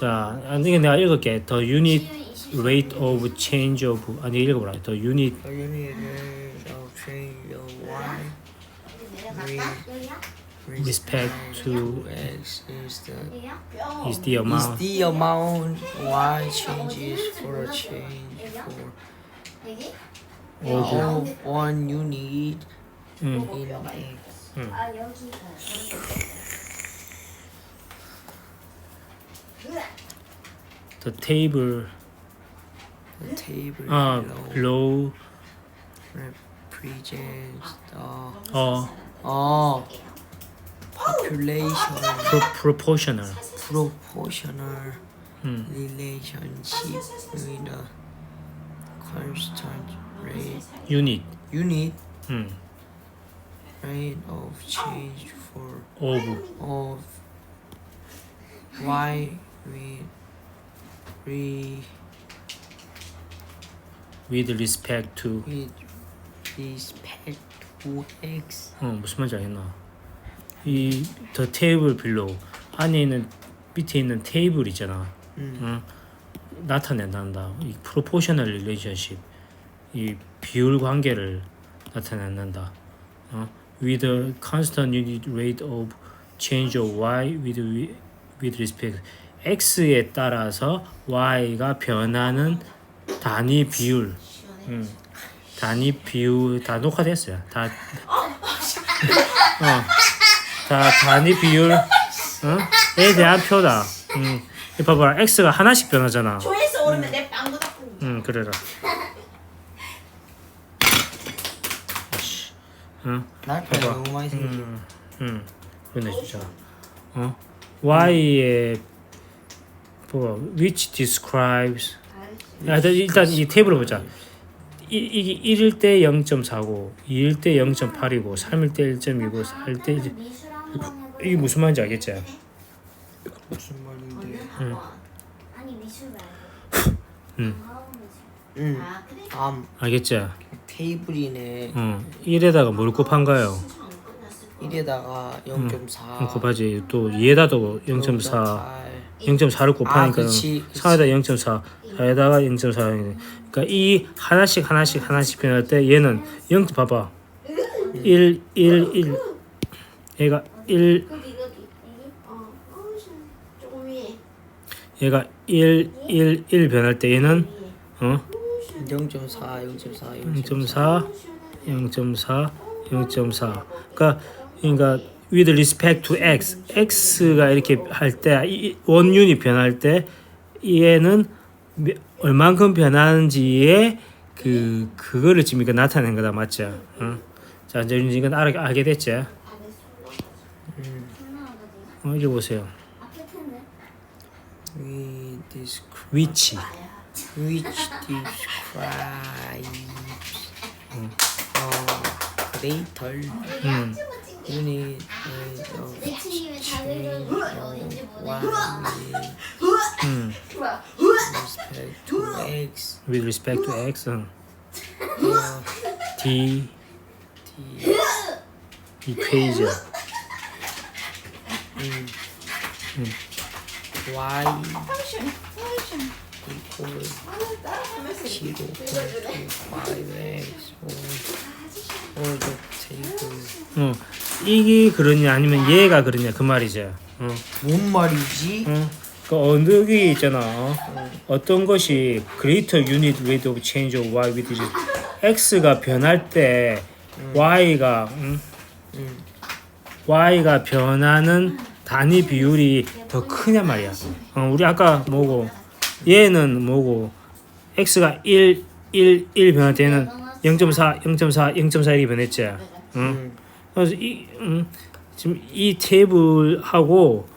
자, 아니 이게 내가 읽을게. The unit rate of change of 아니 읽어보라. The unit The unit rate of change of y 여기야? with respect to x is the 여기야? is the is amount. the amount y changes for a change for 여기? of of one unit 음, in x. 아 the table The table 아 below below represents the 어 uh, population pro, proportional. proportional 음, relationship with the constant rate unit. unit 음, rate of change for of of y with re, with respect to with respect to x 어 무슨 말인지 알겠나? 이 the table below 안에 있는 밑에 있는 테이블 있잖아. 음. 응? 나타낸단다. 이 proportional relationship 이 비율 관계를 나타낸단다. 어? with a constant unit rate of change of y with with respect x에 따라서 y가 변하는 단위 비율. 음. 단위 비율 다 녹화됐어요. 다 어. 다 단위 비율 어? 에 대한 표다. 음. 이 봐봐. x가 하나씩 변하잖아. 조회수 오르면 내 빵구 닦고 응, 그래라. 응, 날파리 봐봐. 너무 많이 생긴 응, 응, 그러네 진짜. 어, y의 뭐 which describes. 야, 일단, 일단 이 테이블을 보자. 이, 이게 1일 때 0.4고, 2일 때 0.8이고, 3일 때 1.2고, 4일 때 1. 미술 한번 해보. 이게 무슨 말인지 알겠지? 무슨 말인데 응. 아니 미술 말고. 응. 응 아? 암 알겠지? 테이블이네 응. 1에다가 뭘 곱한가요? 수정 안 끝났을 1에다가 0.4 곱하지. 또 2에다도 0.4. 0.4를 곱하니까 아, 그치, 그치. 4에다 0.4, 4에다가 0.4. 그러니까 이 하나씩 하나씩 하나씩 변할 때 얘는 0 봐봐. 1 1 1 얘가 1 거기 거기 여기 어 어, 조금 위에 얘가 1 1 1 변할 때 얘는 어? 0.4 0.4 0.4 0.4 0.4 그러니까 그러니까 with respect to x x가 이렇게 할 때 원윤이 변할 때 얘는 몇- 얼만큼 변하는지의 그 그거를 지금 이거 나타낸 거다 맞죠? 응? 자 이제 이건 알, 알게? 다 됐어. 어, 이리 보세요. we 위치 which describes uh, greater 음, Respect to With respect to X, huh? T. T. Equation. Mm. Y. Function. Function. 이게 그러냐 아니면 얘가 그러냐 그 말이죠. 어. 뭔 말이지? 어, 그 어느 게 있잖아. 어? 어떤 것이 greater unit rate of change of y with x가 변할 때 y가 음, 응. y가 변하는 단위 비율이 더 크냐 말이야. 어, 우리 아까 뭐고 얘는 뭐고 x가 1 1 1 변할 때는 0.4 0.4 0.4 이렇게 변했지. 응? 응. 그래서 이 음, 지금 이 테이블하고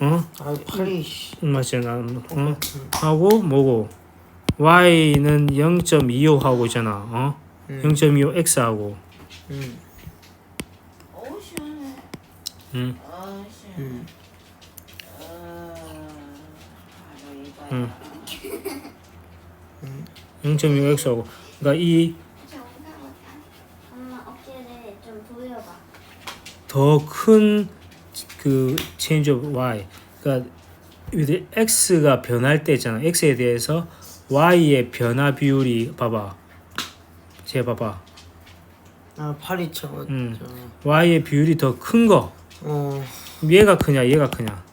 어? 아 팔이 씨. 맞지 나 어? 하고 뭐고 y는 0.25 하고 있잖아 어? 응. 0.25 x 하고 응. 어우 시원해 응. 어 시원해 응. 어 바로 이거 응. 0.25 x 하고 그러니까 이 엄마 어깨를 좀 보여봐. 더 큰 그 change of y 그러니까 x가 변할 때 있잖아. x에 대해서 y의 변화 비율이 봐봐. 제 봐봐. 아 팔이 차고 음. 죠 y의 비율이 더 큰 거. 어 얘가 크냐, 얘가 크냐.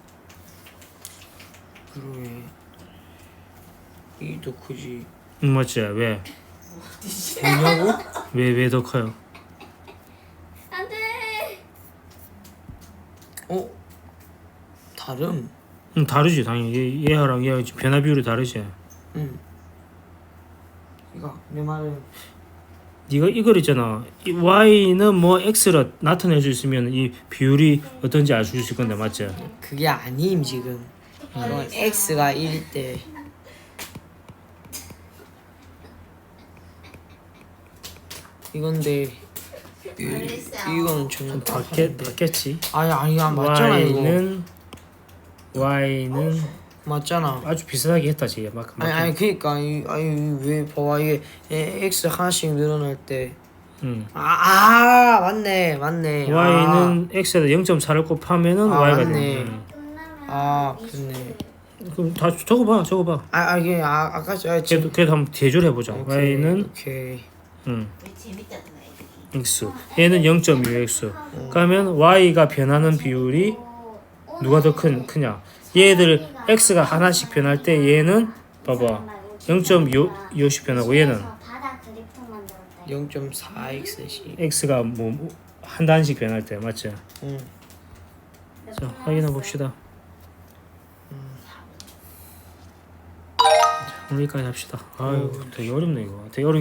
그러네 이도 크지 음, 맞지? 왜? 뭐냐고? 왜 왜 더 커요? 안돼. 어? 다름? 음, 다르지 당연히 얘, 얘랑 지금 변화 비율이 다르지. 응 이거 내 말은 네가 이걸 있잖아. 이 y는 뭐 x로 나타낼 수 있으면 이 비율이 어떤지 알 수 있을 건데 맞지? 그게 아님 지금 이건 x가 1일 때 이건데 이, 이건 좀 바뀌 바뀌었지. 아니 아니야 맞잖아 이거 y는 y는 맞잖아 아주 비슷하게 했다 지 막. 막 아니 아니 그니까 이- 아니 왜 봐봐 이게 에, x 하나씩 늘어날 때 음. 아, 아 맞네 맞네 y는 x에다 0.4를 곱하면은 아, y가 맞네. 되네. 음. 아. 그렇네. 그럼 다 적어봐, 적어봐. 아, 아 이게 아, 아까 저 지금 그래도 그래도 한번 대조를 해보자. 오케이, y는 오케이 음 x, 얘는 0.6x. 그러면 y가 변하는 비율이 누가 더 큰 크냐? 얘들 x가 하나씩 변할 때 얘는 봐봐 0.6씩 변하고 얘는 바닥 드리프트 만들었대. 0.4x씩 x가 뭐 한 단씩 변할 때 맞지? 응 자 확인해 봅시다. 오늘 여기까지 합시다. 아유 되게 어렵네 이거. 되게 어렵.